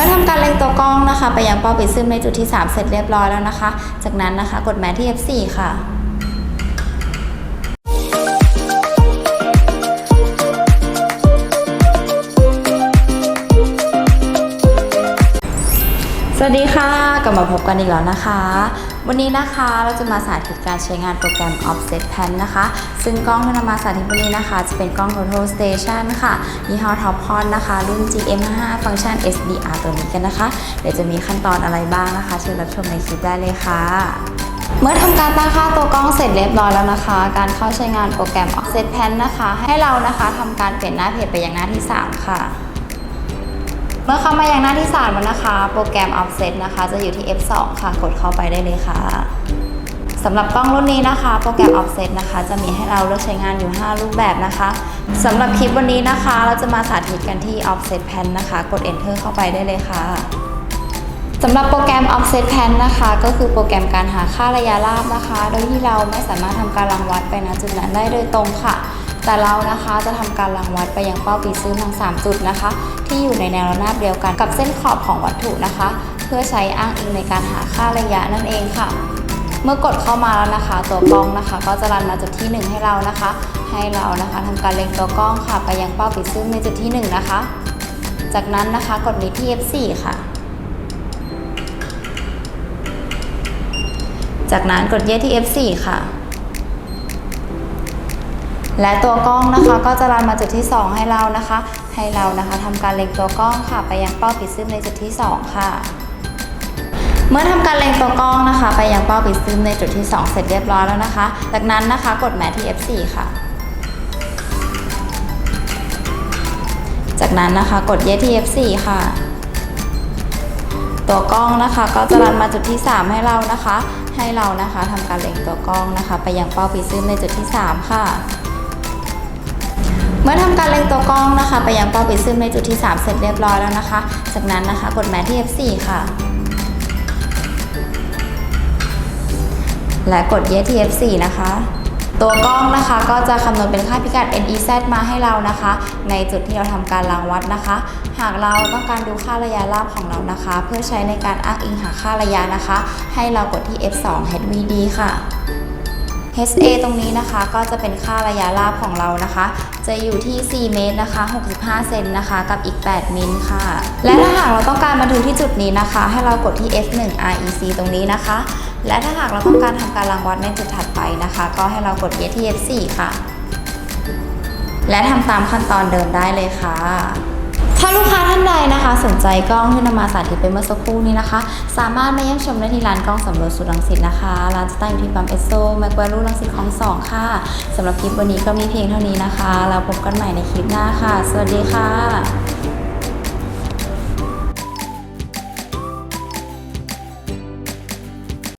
มื่อทำการเล็งตัวกล้องนะคะ ไปยังเป้าปิดซึมในจุดที่ 3 เสร็จเรียบร้อยแล้วนะคะ จากนั้นนะคะ กดแมทที่ F4 ค่ะ สวัสดีค่ะกลับมาพบกันอีกแล้วนะคะ วันนี้นะคะเราจะมาสาธิตการใช้งานโปรแกรม Offset Pan นะคะ ซึ่งกล้องที่นำมาสาธิตวันนี้นะคะ จะเป็นกล้อง Total Station ค่ะยี่ห้อ Topcon นะคะ รุ่น GM55 ฟังก์ชัน SDR ตัวนี้กันนะคะ เดี๋ยวจะมีขั้นตอนอะไรบ้างนะคะ เชิญรับชมในคลิปได้เลยค่ะเมื่อทำการตั้งค่าตัวกล้องเสร็จเรียบร้อยแล้วนะคะ การเข้าใช้งานโปรแกรม Offset Pan นะคะ ให้เรานะคะทำการเปลี่ยนหน้าเพจไปยังหน้าที่ 3 ค่ะ เมื่อเข้ามายังหน้าที่3แล้วนะคะ โปรแกรม Offset นะคะ จะอยู่ที่ F2 ค่ะ กดเข้าไปได้เลยค่ะสำหรับกล้องรุ่นนี้นะคะ โปรแกรม Offset นะคะ จะมีให้เราเลือกใช้งานอยู่ 5 รูปแบบนะคะสำหรับคลิปวันนี้นะคะ เราจะมาสาธิตกันที่ Offset Pan นะคะ กด Enter เข้าไปได้เลยค่ะสำหรับโปรแกรม Offset Pan นะคะ ก็คือโปรแกรมการหาค่าระยะราบนะคะ โดยที่เราไม่สามารถทำการรังวัดไปณจุดนั้นได้โดยตรงค่ะ แต่เรานะคะจะทำการรังวัดไปยังเป้าปีซื้อทั้ง 3 จุดนะคะ ที่อยู่ในแนวระนาบเดียวกันกับเส้นขอบของวัตถุนะคะ เพื่อใช้อ้างอิงในการหาค่าระยะนั่นเองค่ะ เมื่อกดเข้ามาแล้วนะคะ ตัวกล้องนะคะ ก็จะรันมาจุดที่ 1 ให้เรานะคะ ให้เรานะคะทำการเล็งตัวกล้องค่ะ ไปยังเป้าปิดซึ่งในจุดที่ 1 นะคะ จากนั้นนะคะกดมิที่ F4 ค่ะจากนั้นกดเยที่ F4 ค่ะ และตัวกล้องนะคะก็จะรันมาจุดที่ 2 ให้เรานะคะ ให้เรานะคะทำการเล็งตัวกล้องค่ะไปยังเป้าปิดซึมในจุดที่ 2 ค่ะ เมื่อทำการเล็งตัวกล้องนะคะ ไปยังเป้าปิดซึมในจุดที่ 2 เสร็จเรียบร้อยแล้วนะคะ จากนั้นนะคะกดแมทที่ F4 ค่ะ จากนั้นนะคะกดเยที่ F4 ค่ะตัวกล้องนะคะก็จะรันมาจุดที่ 3 ให้เรานะคะ ให้เรานะคะทำการเล็งตัวกล้องนะคะ ไปยังเป้าปิดซึมในจุดที่ 3 ค่ะ มื่อทำการเล็งตัวกล้องนะคะ ไปยังเป้าปิดซึมในจุดที่ 3 เสร็จเรียบร้อยแล้วนะคะ จากนั้นนะคะกดแมทที่ F4 ค่ะ และกดเยที่ F4 นะคะตัวกล้องนะคะก็จะคำนวณเป็นค่าพิกัด NEZ มาให้เรานะคะ ในจุดที่เราทำการรังวัดนะคะ หากเราต้องการดูค่าระยะราบของเรานะคะ เพื่อใช้ในการอ้างอิงหาค่าระยะนะคะ ให้เรากดที่ F2 HVD ค่ะ HA ตรงนี้นะคะก็จะเป็นค่าระยะราบของเรานะคะ จะอยู่ที่ 4 เมตรนะคะ 65 เซนนะคะ กับอีก 8 มิลค่ะ และถ้าหากเราต้องการบันทึกที่จุดนี้นะคะ ให้เรากดที่ F1 REC ตรงนี้นะคะ และถ้าหากเราต้องการทำการรังวัดในจุดถัดไปนะคะ ก็ให้เรากดเยที่ F4 ค่ะ และทำตามขั้นตอนเดิมได้เลยค่ะ ถ้าลูกค้าท่านใดนะคะ สนใจกล้องที่นำมาสาธิตไปเมื่อสักครู่นี้นะคะ สามารถมาเยี่ยมชมได้ที่ร้านกล้องสำรวจสุรังสิตนะคะ ร้านจะตั้งอยู่ที่ปั๊มเอสโซแมกวารูรังสิตของสองค่ะสำหรับคลิปวันนี้ก็มีเพียงเท่านี้นะคะแล้วพบกันใหม่ในคลิปหน้าค่ะ สวัสดีค่ะ